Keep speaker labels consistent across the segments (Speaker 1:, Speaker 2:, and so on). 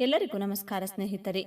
Speaker 1: ಎಲ್ಲರಿಗೂ ನಮಸ್ಕಾರ ಸ್ನೇಹಿತರೆ.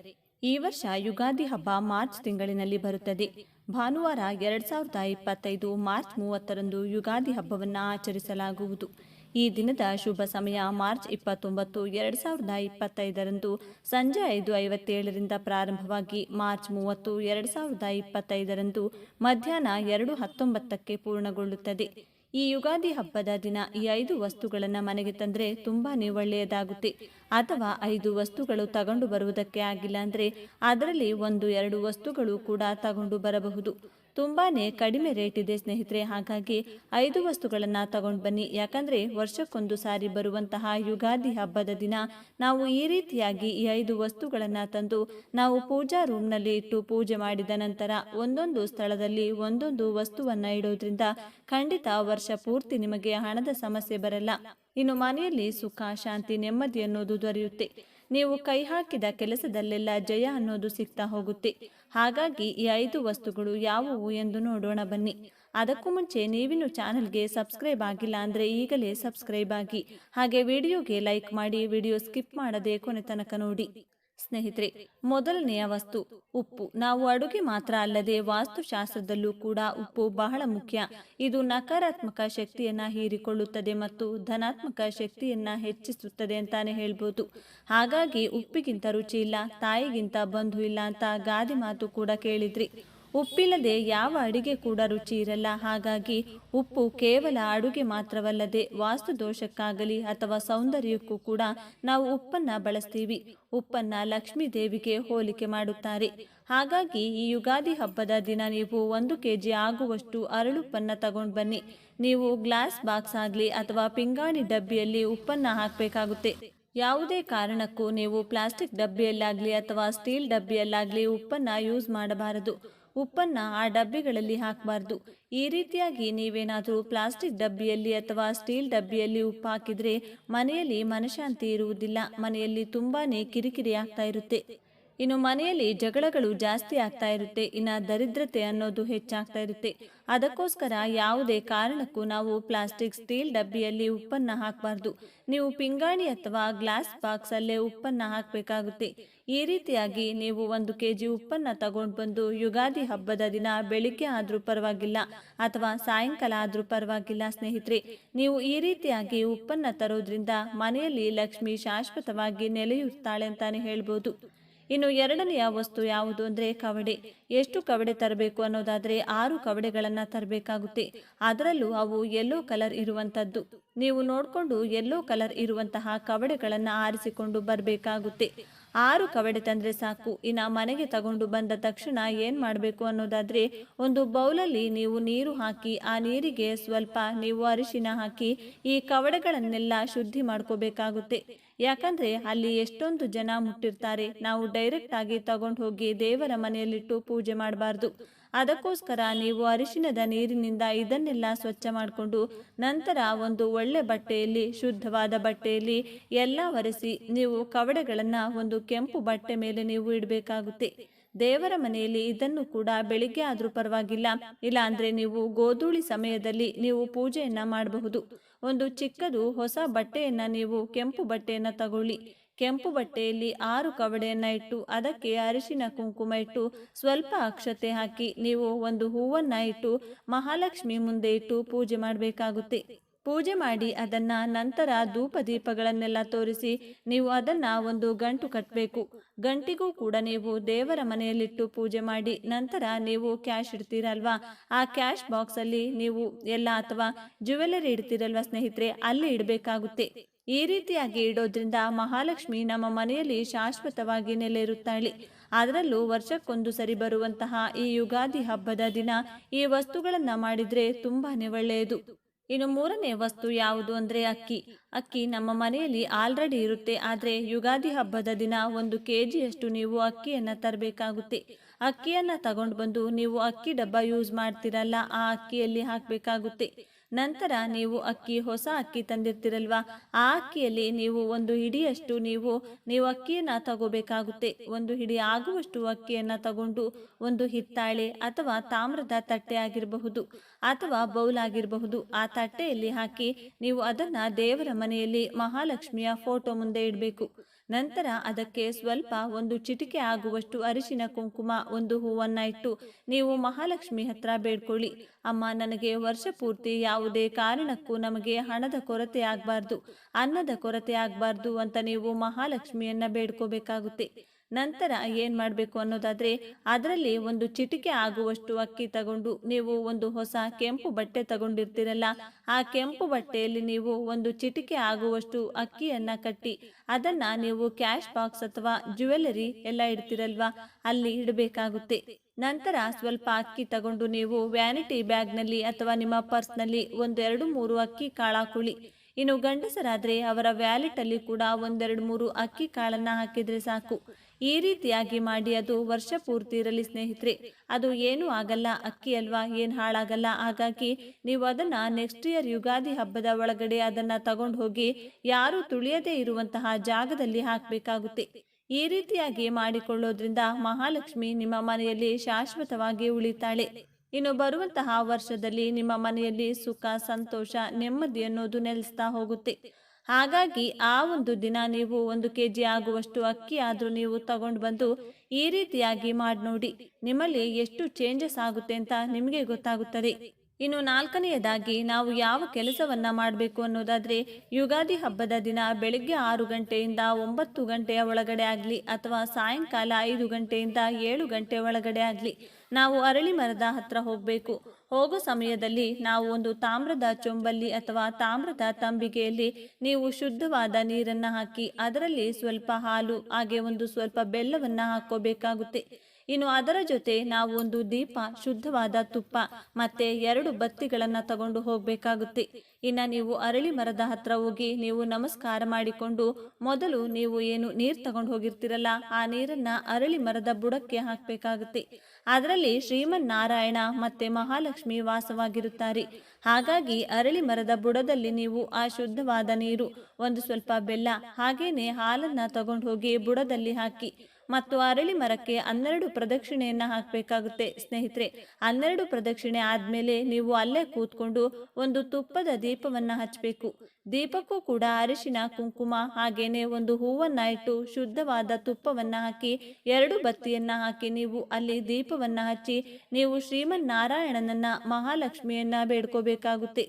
Speaker 1: ಈ ವರ್ಷ ಯುಗಾದಿ ಹಬ್ಬ ಮಾರ್ಚ್ ತಿಂಗಳಿನಲ್ಲಿ ಬರುತ್ತದೆ. ಭಾನುವಾರ ಎರಡ್ ಸಾವಿರದ ಇಪ್ಪತ್ತೈದು ಮಾರ್ಚ್ ಮೂವತ್ತರಂದು ಯುಗಾದಿ ಹಬ್ಬವನ್ನು ಆಚರಿಸಲಾಗುವುದು. ಈ ದಿನದ ಶುಭ ಸಮಯ ಮಾರ್ಚ್ ಇಪ್ಪತ್ತೊಂಬತ್ತು, ಎರಡ್ ಸಾವಿರದ ಇಪ್ಪತ್ತೈದರಂದು ಸಂಜೆ ಐದು ಐವತ್ತೇಳರಿಂದ ಪ್ರಾರಂಭವಾಗಿ ಮಾರ್ಚ್ ಮೂವತ್ತು, ಎರಡ್ ಸಾವಿರದ ಇಪ್ಪತ್ತೈದರಂದು ಮಧ್ಯಾಹ್ನ ಎರಡು ಹತ್ತೊಂಬತ್ತಕ್ಕೆ ಪೂರ್ಣಗೊಳ್ಳುತ್ತದೆ. ಈ ಯುಗಾದಿ ಹಬ್ಬದ ದಿನ ಈ ಐದು ವಸ್ತುಗಳನ್ನು ಮನೆಗೆ ತಂದರೆ ತುಂಬಾ ಒಳ್ಳೆಯದಾಗುತ್ತೆ. ಅಥವಾ ಐದು ವಸ್ತುಗಳು ತಗೊಂಡು ಬರುವುದಕ್ಕೆ ಆಗಿಲ್ಲ ಅಂದರೆ ಅದರಲ್ಲಿ ಒಂದು ಎರಡು ವಸ್ತುಗಳು ಕೂಡ ತಗೊಂಡು ಬರಬಹುದು. ತುಂಬಾನೇ ಕಡಿಮೆ ರೇಟ್ ಇದೆ, ಸ್ನೇಹಿತರೆ. ಹಾಗಾಗಿ ಐದು ವಸ್ತುಗಳನ್ನು ತಗೊಂಡು ಬನ್ನಿ. ಯಾಕಂದ್ರೆ ವರ್ಷಕ್ಕೊಂದು ಸಾರಿ ಬರುವಂತಹ ಯುಗಾದಿ ಹಬ್ಬದ ದಿನ ನಾವು ಈ ರೀತಿಯಾಗಿ ಈ ಐದು ವಸ್ತುಗಳನ್ನು ತಂದು ನಾವು ಪೂಜಾ ರೂಮ್ನಲ್ಲಿ ಇಟ್ಟು ಪೂಜೆ ಮಾಡಿದ ನಂತರ ಒಂದೊಂದು ಸ್ಥಳದಲ್ಲಿ ಒಂದೊಂದು ವಸ್ತುವನ್ನ ಇಡೋದ್ರಿಂದ ಖಂಡಿತ ವರ್ಷ ಪೂರ್ತಿ ನಿಮಗೆ ಹಣದ ಸಮಸ್ಯೆ ಬರಲ್ಲ. ಇನ್ನು ಮನೆಯಲ್ಲಿ ಸುಖ, ಶಾಂತಿ, ನೆಮ್ಮದಿ ಅನ್ನೋದು ದೊರೆಯುತ್ತೆ. ನೀವು ಕೈ ಹಾಕಿದ ಕೆಲಸದಲ್ಲೆಲ್ಲ ಜಯ ಅನ್ನೋದು ಸಿಗ್ತಾ ಹೋಗುತ್ತೆ. ಹಾಗಾಗಿ ಈ ಐದು ವಸ್ತುಗಳು ಯಾವುವು ಎಂದು ನೋಡೋಣ ಬನ್ನಿ. ಅದಕ್ಕೂ ಮುಂಚೆ ನೀವಿನ್ನು ಚಾನಲ್ಗೆ ಸಬ್ಸ್ಕ್ರೈಬ್ ಆಗಿಲ್ಲ ಅಂದರೆ ಈಗಲೇ ಸಬ್ಸ್ಕ್ರೈಬ್ ಆಗಿ. ಹಾಗೆ ವಿಡಿಯೋಗೆ ಲೈಕ್ ಮಾಡಿ ವಿಡಿಯೋ ಸ್ಕಿಪ್ ಮಾಡದೆ ಕೊನೆ ತನಕ ನೋಡಿ. ಸ್ನೇಹಿತರೆ, ಮೊದಲನೆಯ ವಸ್ತು ಉಪ್ಪು. ನಾವು ಅಡುಗೆ ಮಾತ್ರ ಅಲ್ಲದೆ ವಾಸ್ತುಶಾಸ್ತ್ರದಲ್ಲೂ ಕೂಡ ಉಪ್ಪು ಬಹಳ ಮುಖ್ಯ. ಇದು ನಕಾರಾತ್ಮಕ ಶಕ್ತಿಯನ್ನ ಹೀರಿಕೊಳ್ಳುತ್ತದೆ ಮತ್ತು ಧನಾತ್ಮಕ ಶಕ್ತಿಯನ್ನ ಹೆಚ್ಚಿಸುತ್ತದೆ ಅಂತಾನೆ ಹೇಳ್ಬೋದು. ಹಾಗಾಗಿ ಉಪ್ಪಿಗಿಂತ ರುಚಿ ಇಲ್ಲ, ತಾಯಿಗಿಂತ ಬಂಧು ಇಲ್ಲ ಅಂತ ಗಾದೆ ಮಾತು ಕೂಡ ಕೇಳಿದ್ರಿ. ಉಪ್ಪಿಲ್ಲದೆ ಯಾವ ಅಡುಗೆ ಕೂಡ ರುಚಿ ಇರಲ್ಲ. ಹಾಗಾಗಿ ಉಪ್ಪು ಕೇವಲ ಅಡುಗೆ ಮಾತ್ರವಲ್ಲದೆ ವಾಸ್ತು ದೋಷಕ್ಕಾಗಲಿ ಅಥವಾ ಸೌಂದರ್ಯಕ್ಕೂ ಕೂಡ ನಾವು ಉಪ್ಪನ್ನ ಬಳಸ್ತೀವಿ. ಉಪ್ಪನ್ನ ಲಕ್ಷ್ಮೀ ದೇವಿಗೆ ಹೋಲಿಕೆ ಮಾಡುತ್ತಾರೆ. ಹಾಗಾಗಿ ಈ ಯುಗಾದಿ ಹಬ್ಬದ ದಿನ ನೀವು ಒಂದು ಕೆಜಿ ಆಗುವಷ್ಟು ಅರಳುಪ್ಪನ್ನ ತಗೊಂಡು ಬನ್ನಿ. ನೀವು ಗ್ಲಾಸ್ ಬಾಕ್ಸ್ ಆಗಲಿ ಅಥವಾ ಪಿಂಗಾಣಿ ಡಬ್ಬಿಯಲ್ಲಿ ಉಪ್ಪನ್ನ ಹಾಕಬೇಕಾಗುತ್ತೆ. ಯಾವುದೇ ಕಾರಣಕ್ಕೂ ನೀವು ಪ್ಲಾಸ್ಟಿಕ್ ಡಬ್ಬಿಯಲ್ಲಾಗಲಿ ಅಥವಾ ಸ್ಟೀಲ್ ಡಬ್ಬಿಯಲ್ಲಾಗಲಿ ಉಪ್ಪನ್ನ ಯೂಸ್ ಮಾಡಬಾರದು. ಉಪ್ಪನ್ನ ಆ ಡಬ್ಬಿಗಳಲ್ಲಿ ಹಾಕಬಾರ್ದು. ಈ ರೀತಿಯಾಗಿ ನೀವೇನಾದರೂ ಪ್ಲಾಸ್ಟಿಕ್ ಡಬ್ಬಿಯಲ್ಲಿ ಅಥವಾ ಸ್ಟೀಲ್ ಡಬ್ಬಿಯಲ್ಲಿ ಉಪ್ಪು ಹಾಕಿದರೆ ಮನೆಯಲ್ಲಿ ಮನಶಾಂತಿ ಇರುವುದಿಲ್ಲ. ಮನೆಯಲ್ಲಿ ತುಂಬಾ ಕಿರಿಕಿರಿ ಆಗ್ತಾ ಇರುತ್ತೆ. ಇನ್ನು ಮನೆಯಲ್ಲಿ ಜಗಳಗಳು ಜಾಸ್ತಿ ಆಗ್ತಾ ಇರುತ್ತೆ. ಇನ್ನು ದರಿದ್ರತೆ ಅನ್ನೋದು ಹೆಚ್ಚಾಗ್ತಾ ಇರುತ್ತೆ. ಅದಕ್ಕೋಸ್ಕರ ಯಾವುದೇ ಕಾರಣಕ್ಕೂ ನಾವು ಪ್ಲಾಸ್ಟಿಕ್ ಸ್ಟೀಲ್ ಡಬ್ಬಿಯಲ್ಲಿ ಉಪ್ಪನ್ನ ಹಾಕಬಾರ್ದು. ನೀವು ಪಿಂಗಾಣಿ ಅಥವಾ ಗ್ಲಾಸ್ ಬಾಕ್ಸ್ ಅಲ್ಲೇ ಉಪ್ಪನ್ನ ಹಾಕಬೇಕಾಗುತ್ತೆ. ಈ ರೀತಿಯಾಗಿ ನೀವು ಒಂದು ಕೆ ಜಿ ಉಪ್ಪನ್ನ ತಗೊಂಡು ಬಂದು ಯುಗಾದಿ ಹಬ್ಬದ ದಿನ ಬೆಳಿಗ್ಗೆ ಆದರೂ ಪರವಾಗಿಲ್ಲ ಅಥವಾ ಸಾಯಂಕಾಲ ಆದರೂ ಪರವಾಗಿಲ್ಲ ಸ್ನೇಹಿತರೆ. ನೀವು ಈ ರೀತಿಯಾಗಿ ಉಪ್ಪನ್ನ ತರೋದ್ರಿಂದ ಮನೆಯಲ್ಲಿ ಲಕ್ಷ್ಮಿ ಶಾಶ್ವತವಾಗಿ ನೆಲೆಯುತ್ತಾಳೆ ಅಂತಾನೆ ಹೇಳ್ಬೋದು. ಇನ್ನು ಎರಡನೆಯ ವಸ್ತು ಯಾವುದು ಅಂದರೆ ಕವಡೆ. ಎಷ್ಟು ಕವಡೆ ತರಬೇಕು ಅನ್ನೋದಾದರೆ ಆರು ಕವಡೆಗಳನ್ನು ತರಬೇಕಾಗುತ್ತೆ. ಅದರಲ್ಲೂ ಅವು ಯೆಲ್ಲೋ ಕಲರ್ ಇರುವಂಥದ್ದು ನೀವು ನೋಡಿಕೊಂಡು ಯೆಲ್ಲೋ ಕಲರ್ ಇರುವಂತಹ ಕವಡೆಗಳನ್ನು ಆರಿಸಿಕೊಂಡು ಬರಬೇಕಾಗುತ್ತೆ. ಆರು ಕವಡೆ ತಂದರೆ ಸಾಕು. ಇನ್ನು ಮನೆಗೆ ತಗೊಂಡು ಬಂದ ತಕ್ಷಣ ಏನು ಮಾಡಬೇಕು ಅನ್ನೋದಾದರೆ ಒಂದು ಬೌಲಲ್ಲಿ ನೀವು ನೀರು ಹಾಕಿ, ಆ ನೀರಿಗೆ ಸ್ವಲ್ಪ ನೀವು ಅರಿಶಿನ ಹಾಕಿ ಈ ಕವಡೆಗಳನ್ನೆಲ್ಲ ಶುದ್ಧಿ ಮಾಡ್ಕೋಬೇಕಾಗುತ್ತೆ. ಯಾಕಂದ್ರೆ ಅಲ್ಲಿ ಎಷ್ಟೊಂದು ಜನ ಮುಟ್ಟಿರ್ತಾರೆ. ನಾವು ಡೈರೆಕ್ಟ್ ಆಗಿ ತಗೊಂಡು ಹೋಗಿ ದೇವರ ಮನೆಯಲ್ಲಿಟ್ಟು ಪೂಜೆ ಮಾಡಬಾರ್ದು. ಅದಕ್ಕೋಸ್ಕರ ನೀವು ಅರಿಶಿನದ ನೀರಿನಿಂದ ಇದನ್ನೆಲ್ಲ ಸ್ವಚ್ಛ ಮಾಡಿಕೊಂಡು ನಂತರ ಒಂದು ಒಳ್ಳೆ ಬಟ್ಟೆಯಲ್ಲಿ, ಶುದ್ಧವಾದ ಬಟ್ಟೆಯಲ್ಲಿ ಎಲ್ಲ ಒರೆಸಿ ನೀವು ಕವಡೆಗಳನ್ನು ಒಂದು ಕೆಂಪು ಬಟ್ಟೆ ಮೇಲೆ ನೀವು ಇಡಬೇಕಾಗುತ್ತೆ. ದೇವರ ಮನೆಯಲ್ಲಿ ಇದನ್ನು ಕೂಡ ಬೆಳಿಗ್ಗೆ ಆದರೂ ಪರವಾಗಿಲ್ಲ. ಇಲ್ಲ ಅಂದ್ರೆ ನೀವು ಗೋಧೂಳಿ ಸಮಯದಲ್ಲಿ ನೀವು ಪೂಜೆಯನ್ನ ಮಾಡಬಹುದು. ಒಂದು ಚಿಕ್ಕದು ಹೊಸ ಬಟ್ಟೆಯನ್ನ ನೀವು ಕೆಂಪು ಬಟ್ಟೆಯನ್ನ ತಗೊಳ್ಳಿ. ಕೆಂಪು ಬಟ್ಟೆಯಲ್ಲಿ ಆರು ಕವಡೆಯನ್ನ ಇಟ್ಟು, ಅದಕ್ಕೆ ಅರಿಶಿನ ಕುಂಕುಮ ಇಟ್ಟು, ಸ್ವಲ್ಪ ಅಕ್ಷತೆ ಹಾಕಿ ನೀವು ಒಂದು ಹೂವನ್ನ ಇಟ್ಟು, ಮಹಾಲಕ್ಷ್ಮಿ ಮುಂದೆ ಇಟ್ಟು ಪೂಜೆ ಮಾಡಬೇಕಾಗುತ್ತೆ. ಪೂಜೆ ಮಾಡಿ ಅದನ್ನ ನಂತರ ಧೂಪ ದೀಪಗಳನ್ನೆಲ್ಲ ತೋರಿಸಿ ನೀವು ಅದನ್ನ ಒಂದು ಗಂಟು ಕಟ್ಟಬೇಕು ಗಂಟಿಗೂ ಕೂಡ ನೀವು ದೇವರ ಮನೆಯಲ್ಲಿಟ್ಟು ಪೂಜೆ ಮಾಡಿ ನಂತರ ನೀವು ಕ್ಯಾಶ್ ಇಡ್ತೀರಲ್ವಾ? ಆ ಕ್ಯಾಶ್ ಬಾಕ್ಸ್ ಅಲ್ಲಿ ನೀವು ಎಲ್ಲ ಅಥವಾ ಜ್ಯುವೆಲರಿ ಇಡ್ತೀರಲ್ವಾ ಸ್ನೇಹಿತರೆ? ಅಲ್ಲಿ ಇಡಬೇಕಾಗುತ್ತೆ. ಈ ರೀತಿಯಾಗಿ ಇಡೋದ್ರಿಂದ ಮಹಾಲಕ್ಷ್ಮಿ ನಮ್ಮ ಮನೆಯಲ್ಲಿ ಶಾಶ್ವತವಾಗಿ ನೆಲೆ ಇರುತ್ತಾಳೆ ಅದರಲ್ಲೂ ವರ್ಷಕ್ಕೊಂದು ಸರಿ ಬರುವಂತಹ ಈ ಯುಗಾದಿ ಹಬ್ಬದ ದಿನ ಈ ವಸ್ತುಗಳನ್ನ ಮಾಡಿದ್ರೆ ತುಂಬಾನೇ ಒಳ್ಳೆಯದು. ಇನ್ನು ಮೂರನೇ ವಸ್ತು ಯಾವುದು ಅಂದರೆ ಅಕ್ಕಿ. ಅಕ್ಕಿ ನಮ್ಮ ಮನೆಯಲ್ಲಿ ಆಲ್ರೆಡಿ ಇರುತ್ತೆ, ಆದರೆ ಯುಗಾದಿ ಹಬ್ಬದ ದಿನ ಒಂದು ಕೆ ಜಿಯಷ್ಟು ನೀವು ಅಕ್ಕಿಯನ್ನು ತರಬೇಕಾಗುತ್ತೆ. ಅಕ್ಕಿಯನ್ನು ತಗೊಂಡು ಬಂದು ನೀವು ಅಕ್ಕಿ ಡಬ್ಬ ಯೂಸ್ ಮಾಡ್ತಿರಲ್ಲ, ಆ ಅಕ್ಕಿಯಲ್ಲಿ ಹಾಕಬೇಕಾಗುತ್ತೆ. ನಂತರ ನೀವು ಅಕ್ಕಿ, ಹೊಸ ಅಕ್ಕಿ ತಂದಿರ್ತಿರಲ್ವಾ? ಆ ಅಕ್ಕಿಯಲ್ಲಿ ನೀವು ಒಂದು ಹಿಡಿಯಷ್ಟು ನೀವು ನೀವು ಅಕ್ಕಿಯನ್ನು ತಗೋಬೇಕಾಗುತ್ತೆ. ಒಂದು ಹಿಡಿ ಆಗುವಷ್ಟು ಅಕ್ಕಿಯನ್ನು ತಗೊಂಡು ಒಂದು ಹಿತ್ತಾಳೆ ಅಥವಾ ತಾಮ್ರದ ತಟ್ಟೆ ಆಗಿರಬಹುದು ಅಥವಾ ಬೌಲ್ ಆಗಿರಬಹುದು. ಆ ತಟ್ಟೆಯಲ್ಲಿ ಹಾಕಿ ನೀವು ಅದನ್ನ ದೇವರ ಮನೆಯಲ್ಲಿ ಮಹಾಲಕ್ಷ್ಮಿಯ ಫೋಟೋ ಮುಂದೆ ಇಡಬೇಕು. ನಂತರ ಅದಕ್ಕೆ ಸ್ವಲ್ಪ ಒಂದು ಚಿಟಿಕೆ ಆಗುವಷ್ಟು ಅರಿಶಿನ ಕುಂಕುಮ ಒಂದು ಹೂವನ್ನ ಇಟ್ಟು, ನೀವು ಮಹಾಲಕ್ಷ್ಮಿ ಹತ್ರ ಬೇಡ್ಕೊಳ್ಳಿ. ಅಮ್ಮ, ನನಗೆ ವರ್ಷ ಪೂರ್ತಿ ಯಾವುದೇ ಕಾರಣಕ್ಕೂ ನಮಗೆ ಹಣದ ಕೊರತೆ ಆಗಬಾರ್ದು. ಅನ್ನದ ಕೊರತೆ ಆಗಬಾರ್ದು ಅಂತ ನೀವು ಮಹಾಲಕ್ಷ್ಮಿಯನ್ನ ಬೇಡ್ಕೋಬೇಕಾಗುತ್ತೆ. ನಂತರ ಏನು ಮಾಡಬೇಕು ಅನ್ನೋದಾದರೆ ಅದರಲ್ಲಿ ಒಂದು ಚಿಟಿಕೆ ಆಗುವಷ್ಟು ಅಕ್ಕಿ ತಗೊಂಡು ನೀವು ಒಂದು ಹೊಸ ಕೆಂಪು ಬಟ್ಟೆ ತಗೊಂಡಿರ್ತೀರಲ್ಲ, ಆ ಕೆಂಪು ಬಟ್ಟೆಯಲ್ಲಿ ನೀವು ಒಂದು ಚಿಟಿಕೆ ಆಗುವಷ್ಟು ಅಕ್ಕಿಯನ್ನು ಕಟ್ಟಿ ಅದನ್ನು ನೀವು ಕ್ಯಾಶ್ ಬಾಕ್ಸ್ ಅಥವಾ ಜ್ಯುವೆಲರಿ ಎಲ್ಲ ಇಡ್ತಿರಲ್ವಾ, ಅಲ್ಲಿ ಇಡಬೇಕಾಗುತ್ತೆ. ನಂತರ ಸ್ವಲ್ಪ ಅಕ್ಕಿ ತಗೊಂಡು ನೀವು ವ್ಯಾನಿಟಿ ಬ್ಯಾಗ್ನಲ್ಲಿ ಅಥವಾ ನಿಮ್ಮ ಪರ್ಸ್ನಲ್ಲಿ ಒಂದೆರಡು ಮೂರು ಅಕ್ಕಿ ಕಾಳಾಕುಳಿ. ಇನ್ನು ಗಂಡಸರಾದರೆ ಅವರ ವ್ಯಾಲೆಟಲ್ಲಿ ಕೂಡ ಒಂದೆರಡು ಮೂರು ಅಕ್ಕಿ ಕಾಳನ್ನು ಹಾಕಿದರೆ ಸಾಕು. ಈ ರೀತಿಯಾಗಿ ಮಾಡಿ ಅದು ವರ್ಷ ಪೂರ್ತಿ ಇರಲಿ ಸ್ನೇಹಿತರೆ. ಅದು ಏನೂ ಆಗಲ್ಲ, ಅಕ್ಕಿ ಅಲ್ವಾ, ಏನು ಹಾಳಾಗಲ್ಲ. ಹಾಗಾಗಿ ನೀವು ಅದನ್ನ ನೆಕ್ಸ್ಟ್ ಇಯರ್ ಯುಗಾದಿ ಹಬ್ಬದ ಒಳಗಡೆ ಅದನ್ನ ತಗೊಂಡು ಹೋಗಿ ಯಾರು ತುಳಿಯದೇ ಇರುವಂತಹ ಜಾಗದಲ್ಲಿ ಹಾಕಬೇಕಾಗುತ್ತೆ. ಈ ರೀತಿಯಾಗಿ ಮಾಡಿಕೊಳ್ಳೋದ್ರಿಂದ ಮಹಾಲಕ್ಷ್ಮಿ ನಿಮ್ಮ ಮನೆಯಲ್ಲಿ ಶಾಶ್ವತವಾಗಿ ಉಳಿತಾಳೆ. ಇನ್ನು ಬರುವಂತಹ ವರ್ಷದಲ್ಲಿ ನಿಮ್ಮ ಮನೆಯಲ್ಲಿ ಸುಖ, ಸಂತೋಷ, ನೆಮ್ಮದಿ ಅನ್ನೋದು ನೆಲೆಸ್ತಾ ಹೋಗುತ್ತೆ. ಹಾಗಾಗಿ ಆ ಒಂದು ದಿನ ನೀವು ಒಂದು ಕೆ ಜಿ ಆಗುವಷ್ಟು ಅಕ್ಕಿ ಆದರೂ ನೀವು ತಗೊಂಡು ಬಂದು ಈ ರೀತಿಯಾಗಿ ಮಾಡಿ ನೋಡಿ ನಿಮ್ಮಲ್ಲಿ ಎಷ್ಟು ಚೇಂಜಸ್ ಆಗುತ್ತೆ ಅಂತ ನಿಮಗೆ ಗೊತ್ತಾಗುತ್ತದೆ. ಇನ್ನು ನಾಲ್ಕನೆಯದಾಗಿ ನಾವು ಯಾವ ಕೆಲಸವನ್ನ ಮಾಡಬೇಕು ಅನ್ನೋದಾದ್ರೆ ಯುಗಾದಿ ಹಬ್ಬದ ದಿನ ಬೆಳಿಗ್ಗೆ ಆರು ಗಂಟೆಯಿಂದ ಒಂಬತ್ತು ಗಂಟೆಯ ಒಳಗಡೆ ಆಗಲಿ ಅಥವಾ ಸಾಯಂಕಾಲ ಐದು ಗಂಟೆಯಿಂದ ಏಳು ಗಂಟೆ ಒಳಗಡೆ ಆಗಲಿ ನಾವು ಅರಳಿ ಮರದ ಹತ್ರ ಹೋಗಬೇಕು. ಹೋಗೋ ಸಮಯದಲ್ಲಿ ನಾವು ಒಂದು ತಾಮ್ರದ ಚೊಂಬಲ್ಲಿ ಅಥವಾ ತಾಮ್ರದ ತಂಬಿಗೆಯಲ್ಲಿ ನೀವು ಶುದ್ಧವಾದ ನೀರನ್ನ ಹಾಕಿ ಅದರಲ್ಲಿ ಸ್ವಲ್ಪ ಹಾಲು, ಹಾಗೆ ಒಂದು ಸ್ವಲ್ಪ ಬೆಲ್ಲವನ್ನ ಹಾಕೋಬೇಕಾಗುತ್ತೆ ಇನ್ನು ಅದರ ಜೊತೆ ನಾವು ಒಂದು ದೀಪ, ಶುದ್ಧವಾದ ತುಪ್ಪ ಮತ್ತೆ ಎರಡು ಬತ್ತಿಗಳನ್ನ ತಗೊಂಡು ಹೋಗಬೇಕಾಗುತ್ತೆ. ಇನ್ನ ನೀವು ಅರಳಿ ಮರದ ಹತ್ರ ಹೋಗಿ ನೀವು ನಮಸ್ಕಾರ ಮಾಡಿಕೊಂಡು ಮೊದಲು ನೀವು ಏನು ನೀರು ತಗೊಂಡು ಹೋಗಿರ್ತಿರಲ್ಲ, ಆ ನೀರನ್ನ ಅರಳಿ ಮರದ ಬುಡಕ್ಕೆ ಹಾಕಬೇಕಾಗುತ್ತೆ. ಅದರಲ್ಲಿ ಶ್ರೀಮನ್ ನಾರಾಯಣ ಮತ್ತೆ ಮಹಾಲಕ್ಷ್ಮಿ ವಾಸವಾಗಿರುತ್ತಾರೆ. ಹಾಗಾಗಿ ಅರಳಿ ಮರದ ಬುಡದಲ್ಲಿ ನೀವು ಆ ಶುದ್ಧವಾದ ನೀರು, ಒಂದು ಸ್ವಲ್ಪ ಬೆಲ್ಲ ಹಾಗೇನೆ ಹಾಲನ್ನ ತಗೊಂಡು ಹೋಗಿ ಬುಡದಲ್ಲಿ ಹಾಕಿ. ಮತ್ತು ಅರಳಿ ಮರಕ್ಕೆ ಹನ್ನೆರಡು ಪ್ರದಕ್ಷಿಣೆಯನ್ನ ಹಾಕಬೇಕಾಗುತ್ತೆ. ಸ್ನೇಹಿತರೆ, ಹನ್ನೆರಡು ಪ್ರದಕ್ಷಿಣೆ ಆದ್ಮೇಲೆ ನೀವು ಅಲ್ಲೇ ಕೂತ್ಕೊಂಡು ಒಂದು ತುಪ್ಪದ ದೀಪವನ್ನ ಹಚ್ಚಬೇಕು ದೀಪಕ್ಕೂ ಕೂಡ ಅರಿಶಿನ, ಕುಂಕುಮ ಹಾಗೇನೆ ಒಂದು ಹೂವನ್ನ ಇಟ್ಟು ಶುದ್ಧವಾದ ತುಪ್ಪವನ್ನ ಹಾಕಿ, ಎರಡು ಬತ್ತಿಯನ್ನ ಹಾಕಿ ನೀವು ಅಲ್ಲಿ ದೀಪವನ್ನ ಹಚ್ಚಿ, ನೀವು ಶ್ರೀಮನ್ ನಾರಾಯಣನನ್ನ ಮಹಾಲಕ್ಷ್ಮಿಯನ್ನ ಬೇಡ್ಕೋಬೇಕಾಗುತ್ತೆ.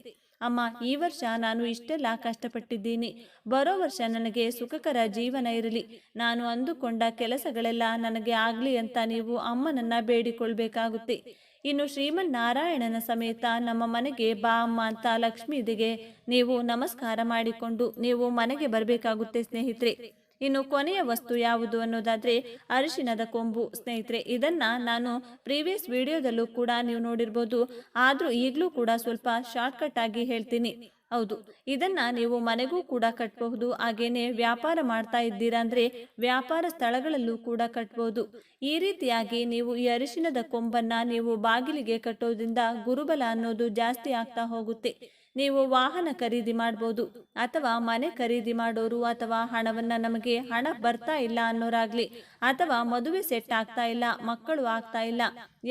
Speaker 1: ಅಮ್ಮ, ಈ ವರ್ಷ ನಾನು ಇಷ್ಟೆಲ್ಲ ಕಷ್ಟಪಟ್ಟಿದ್ದೀನಿ. ಬರೋ ವರ್ಷ ನನಗೆ ಸುಖಕರ ಜೀವನ ಇರಲಿ. ನಾನು ಅಂದುಕೊಂಡ ಕೆಲಸಗಳೆಲ್ಲ ನನಗೆ ಆಗಲಿ ಅಂತ ನೀವು ಅಮ್ಮನನ್ನ ಬೇಡಿಕೊಳ್ಬೇಕಾಗುತ್ತೆ. ಇನ್ನು ಶ್ರೀಮನ್ ನಾರಾಯಣನ ಸಮೇತ ನಮ್ಮ ಮನೆಗೆ ಬಾ ಅಮ್ಮ ಅಂತ ಲಕ್ಷ್ಮೀದಿಗೆ ನೀವು ನಮಸ್ಕಾರ ಮಾಡಿಕೊಂಡು ನೀವು ಮನೆಗೆ ಬರಬೇಕಾಗುತ್ತೆ ಸ್ನೇಹಿತರೆ. ಇನ್ನು ಕೊನೆಯ ವಸ್ತು ಯಾವುದು ಅನ್ನೋದಾದ್ರೆ ಅರಿಶಿನದ ಕೊಂಬು. ಸ್ನೇಹಿತರೆ, ಇದನ್ನ ನಾನು ಪ್ರೀವಿಯಸ್ ವಿಡಿಯೋದಲ್ಲೂ ಕೂಡ ನೀವು ನೋಡಿರ್ಬೋದು. ಆದ್ರೂ ಈಗಲೂ ಕೂಡ ಸ್ವಲ್ಪ ಶಾರ್ಟ್ಕಟ್ ಆಗಿ ಹೇಳ್ತೀನಿ. ಹೌದು, ಇದನ್ನ ನೀವು ಮನೆಗೂ ಕೂಡ ಕಟ್ಟಬಹುದು ಹಾಗೇನೆ ವ್ಯಾಪಾರ ಮಾಡ್ತಾ ಇದ್ದೀರಾ ಅಂದ್ರೆ ವ್ಯಾಪಾರ ಸ್ಥಳಗಳಲ್ಲೂ ಕೂಡ ಕಟ್ಟಬಹುದು ಈ ರೀತಿಯಾಗಿ ನೀವು ಈ ಅರಿಶಿನದ ಕೊಂಬನ್ನ ನೀವು ಬಾಗಿಲಿಗೆ ಕಟ್ಟೋದ್ರಿಂದ ಗುರುಬಲ ಅನ್ನೋದು ಜಾಸ್ತಿ ಆಗ್ತಾ ಹೋಗುತ್ತೆ. ನೀವು ವಾಹನ ಖರೀದಿ ಮಾಡ್ಬೋದು ಅಥವಾ ಮನೆ ಖರೀದಿ ಮಾಡೋರು ಅಥವಾ ಹಣವನ್ನ ನಮಗೆ ಹಣ ಬರ್ತಾ ಇಲ್ಲ ಅನ್ನೋರಾಗ್ಲಿ ಅಥವಾ ಮದುವೆ ಸೆಟ್ ಆಗ್ತಾ ಇಲ್ಲ, ಮಕ್ಕಳು ಆಗ್ತಾ ಇಲ್ಲ,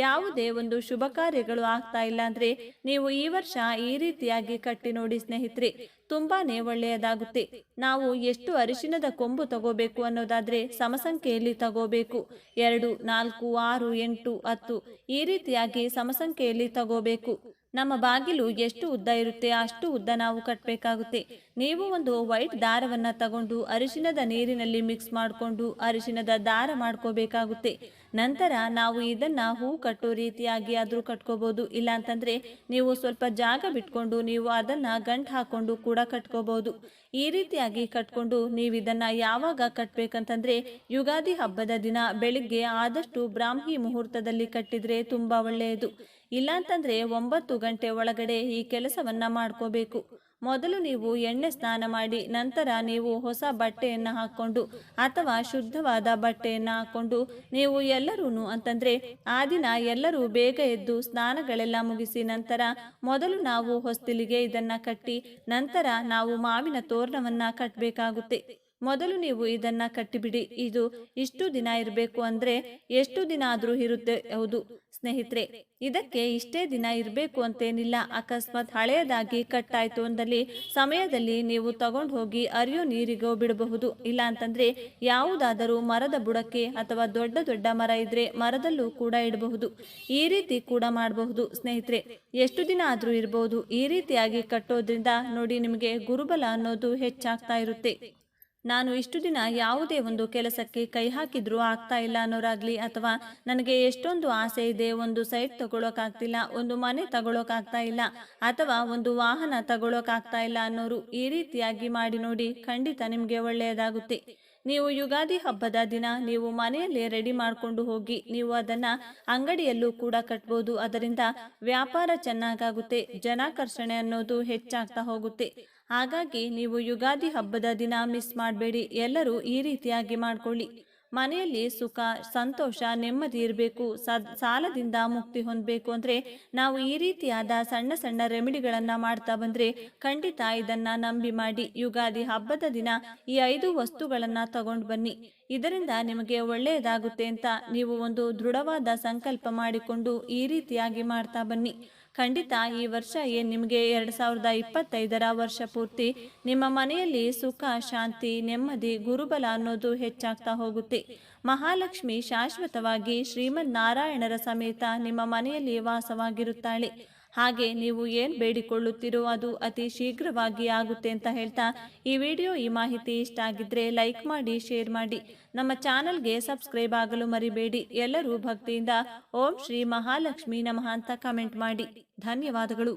Speaker 1: ಯಾವುದೇ ಒಂದು ಶುಭ ಕಾರ್ಯಗಳು ಆಗ್ತಾ ಇಲ್ಲ ಅಂದ್ರೆ ನೀವು ಈ ವರ್ಷ ಈ ರೀತಿಯಾಗಿ ಕಟ್ಟಿ ನೋಡಿ ಸ್ನೇಹಿತರೆ, ತುಂಬಾನೇ ಒಳ್ಳೆಯದಾಗುತ್ತೆ. ನಾವು ಎಷ್ಟು ಅರಿಶಿನದ ಕೊಂಬು ತಗೋಬೇಕು ಅನ್ನೋದಾದ್ರೆ ಸಮಸಂಖ್ಯೆಯಲ್ಲಿ ತಗೋಬೇಕು. ಎರಡು, ನಾಲ್ಕು, ಆರು, ಎಂಟು, ಹತ್ತು ಈ ರೀತಿಯಾಗಿ ಸಮಸಂಖ್ಯೆಯಲ್ಲಿ ತಗೋಬೇಕು. ನಮ್ಮ ಬಾಗಿಲು ಎಷ್ಟು ಉದ್ದ ಇರುತ್ತೆ ಅಷ್ಟು ಉದ್ದ ನಾವು ಕಟ್ಟಬೇಕಾಗುತ್ತೆ ನೀವು ಒಂದು ವೈಟ್ ದಾರವನ್ನ ತಗೊಂಡು ಅರಿಶಿನದ ನೀರಿನಲ್ಲಿ ಮಿಕ್ಸ್ ಮಾಡಿಕೊಂಡು ಅರಿಶಿನದ ದಾರ ಮಾಡ್ಕೋಬೇಕಾಗುತ್ತೆ. ನಂತರ ನಾವು ಇದನ್ನ ಹೂ ಕಟ್ಟೋ ರೀತಿಯಾಗಿ ಆದರೂ ಕಟ್ಕೋಬಹುದು ಇಲ್ಲ ಅಂತಂದ್ರೆ ನೀವು ಸ್ವಲ್ಪ ಜಾಗ ಬಿಟ್ಕೊಂಡು ನೀವು ಅದನ್ನ ಗಂಟು ಹಾಕೊಂಡು ಕೂಡ ಕಟ್ಕೋಬಹುದು ಈ ರೀತಿಯಾಗಿ ಕಟ್ಕೊಂಡು ನೀವು ಇದನ್ನ ಯಾವಾಗ ಕಟ್ಬೇಕಂತಂದ್ರೆ ಯುಗಾದಿ ಹಬ್ಬದ ದಿನ ಬೆಳಿಗ್ಗೆ ಆದಷ್ಟು ಬ್ರಾಹ್ಮಿ ಮುಹೂರ್ತದಲ್ಲಿ ಕಟ್ಟಿದ್ರೆ ತುಂಬಾ ಒಳ್ಳೆಯದು. ಇಲ್ಲಾಂತಂದ್ರೆ ಒಂಬತ್ತು ಗಂಟೆ ಒಳಗಡೆ ಈ ಕೆಲಸವನ್ನ ಮಾಡ್ಕೋಬೇಕು. ಮೊದಲು ನೀವು ಎಣ್ಣೆ ಸ್ನಾನ ಮಾಡಿ, ನಂತರ ನೀವು ಹೊಸ ಬಟ್ಟೆಯನ್ನ ಹಾಕೊಂಡು ಅಥವಾ ಶುದ್ಧವಾದ ಬಟ್ಟೆಯನ್ನ ಹಾಕೊಂಡು ನೀವು ಎಲ್ಲರೂ ಅಂತಂದ್ರೆ ಆ ದಿನ ಎಲ್ಲರೂ ಬೇಗ ಎದ್ದು ಸ್ನಾನಗಳೆಲ್ಲ ಮುಗಿಸಿ ನಂತರ ಮೊದಲು ನಾವು ಹೊಸ್ತಿಲಿಗೆ ಇದನ್ನ ಕಟ್ಟಿ, ನಂತರ ನಾವು ಮಾವಿನ ತೋರಣವನ್ನ ಕಟ್ಟಬೇಕಾಗುತ್ತೆ ಮೊದಲು ನೀವು ಇದನ್ನ ಕಟ್ಟಿಬಿಡಿ. ಇದು ಇಷ್ಟು ದಿನ ಇರಬೇಕು ಅಂದ್ರೆ ಎಷ್ಟು ದಿನ ಆದ್ರೂ ಇರುತ್ತೆ. ಹೌದು ಸ್ನೇಹಿತರೆ, ಇದಕ್ಕೆ ಇಷ್ಟೇ ದಿನ ಇರಬೇಕು ಅಂತೇನಿಲ್ಲ. ಅಕಸ್ಮಾತ್ ಹಳೆಯದಾಗಿ ಕಟ್ಟಾಯ್ತು ಅಂದಲ್ಲಿ ಸಮಯದಲ್ಲಿ ನೀವು ತಗೊಂಡು ಹೋಗಿ ಅರಿಯೋ ನೀರಿಗೋ ಬಿಡಬಹುದು. ಇಲ್ಲ ಅಂತಂದ್ರೆ ಯಾವುದಾದರೂ ಮರದ ಬುಡಕ್ಕೆ ಅಥವಾ ದೊಡ್ಡ ದೊಡ್ಡ ಮರ ಇದ್ರೆ ಮರದಲ್ಲೂ ಕೂಡ ಇಡಬಹುದು. ಈ ರೀತಿ ಕೂಡ ಮಾಡಬಹುದು. ಸ್ನೇಹಿತರೆ, ಎಷ್ಟು ದಿನ ಆದರೂ ಇರಬಹುದು ಈ ರೀತಿಯಾಗಿ ಕಟ್ಟೋದ್ರಿಂದ ನೋಡಿ ನಿಮಗೆ ಗುರುಬಲ ಅನ್ನೋದು ಹೆಚ್ಚಾಗ್ತಾ ಇರುತ್ತೆ. ನಾನು ಇಷ್ಟು ದಿನ ಯಾವುದೇ ಒಂದು ಕೆಲಸಕ್ಕೆ ಕೈ ಹಾಕಿದ್ರೂ ಆಗ್ತಾ ಇಲ್ಲ ಅನ್ನೋರಾಗ್ಲಿ ಅಥವಾ ನನಗೆ ಎಷ್ಟೊಂದು ಆಸೆ ಇದೆ, ಒಂದು ಸೈಟ್ ತಗೊಳಕ್ಕಾಗ್ತಿಲ್ಲ, ಒಂದು ಮನೆ ತಗೊಳಕ್ಕಾಗ್ತಾ ಇಲ್ಲ ಅಥವಾ ಒಂದು ವಾಹನ ತಗೊಳಕ್ಕಾಗ್ತಾ ಇಲ್ಲ ಅನ್ನೋರು ಈ ರೀತಿಯಾಗಿ ಮಾಡಿ ನೋಡಿ ಖಂಡಿತ ನಿಮಗೆ ಒಳ್ಳೆಯದಾಗುತ್ತೆ. ನೀವು ಯುಗಾದಿ ಹಬ್ಬದ ದಿನ ನೀವು ಮನೆಯಲ್ಲೇ ರೆಡಿ ಮಾಡಿಕೊಂಡು ಹೋಗಿ ನೀವು ಅದನ್ನ ಅಂಗಡಿಯಲ್ಲೂ ಕೂಡ ಕಟ್ಬೋದು. ಅದರಿಂದ ವ್ಯಾಪಾರ ಚೆನ್ನಾಗಾಗುತ್ತೆ, ಜನಾಕರ್ಷಣೆ ಅನ್ನೋದು ಹೆಚ್ಚಾಗ್ತಾ ಹೋಗುತ್ತೆ. ಹಾಗಾಗಿ ನೀವು ಯುಗಾದಿ ಹಬ್ಬದ ದಿನ ಮಿಸ್ ಮಾಡಬೇಡಿ. ಎಲ್ಲರೂ ಈ ರೀತಿಯಾಗಿ ಮಾಡಿಕೊಳ್ಳಿ. ಮನೆಯಲ್ಲಿ ಸುಖ, ಸಂತೋಷ, ನೆಮ್ಮದಿ ಇರಬೇಕು. ಸಾಲದಿಂದ ಮುಕ್ತಿ ಹೊಂದಬೇಕು ಅಂದರೆ ನಾವು ಈ ರೀತಿಯಾದ ಸಣ್ಣ ಸಣ್ಣ ರೆಮಿಡಿಗಳನ್ನು ಮಾಡ್ತಾ ಬಂದರೆ ಖಂಡಿತ ಇದನ್ನು ನಂಬಿ ಮಾಡಿ ಯುಗಾದಿ ಹಬ್ಬದ ದಿನ ಈ ಐದು ವಸ್ತುಗಳನ್ನು ತಗೊಂಡು ಬನ್ನಿ. ಇದರಿಂದ ನಿಮಗೆ ಒಳ್ಳೆಯದಾಗುತ್ತೆ ಅಂತ ನೀವು ಒಂದು ದೃಢವಾದ ಸಂಕಲ್ಪ ಮಾಡಿಕೊಂಡು ಈ ರೀತಿಯಾಗಿ ಮಾಡ್ತಾ ಬನ್ನಿ. ಖಂಡಿತ ಈ ವರ್ಷ ಏನು ನಿಮಗೆ ಎರಡು ಸಾವಿರದ ಇಪ್ಪತ್ತೈದರ ವರ್ಷ ಪೂರ್ತಿ ನಿಮ್ಮ ಮನೆಯಲ್ಲಿ ಸುಖ, ಶಾಂತಿ, ನೆಮ್ಮದಿ, ಗುರುಬಲ ಅನ್ನೋದು ಹೆಚ್ಚಾಗ್ತಾ ಹೋಗುತ್ತೆ. ಮಹಾಲಕ್ಷ್ಮಿ ಶಾಶ್ವತವಾಗಿ ಶ್ರೀಮನ್ನಾರಾಯಣರ ಸಮೇತ ನಿಮ್ಮ ಮನೆಯಲ್ಲಿ ವಾಸವಾಗಿರುತ್ತಾಳೆ. ಹಾಗೆ ನೀವು ಏನು ಬೇಡಿಕೊಳ್ಳುತ್ತೀರೋ ಅದು ಅತಿ ಶೀಘ್ರವಾಗಿ ಆಗುತ್ತೆ ಅಂತ ಹೇಳ್ತಾ ಈ ವಿಡಿಯೋ ಈ ಮಾಹಿತಿ ಇಷ್ಟ ಆಗಿದ್ರೆ ಲೈಕ್ ಮಾಡಿ, ಶೇರ್ ಮಾಡಿ. ನಮ್ಮ ಚಾನಲ್ಗೆ ಸಬ್ಸ್ಕ್ರೈಬ್ ಆಗಲು ಮರಿಬೇಡಿ. ಎಲ್ಲರೂ ಭಕ್ತಿಯಿಂದ ಓಂ ಶ್ರೀ ಮಹಾಲಕ್ಷ್ಮಿ ನಮಃ ಅಂತ ಕಮೆಂಟ್ ಮಾಡಿ. ಧನ್ಯವಾದಗಳು.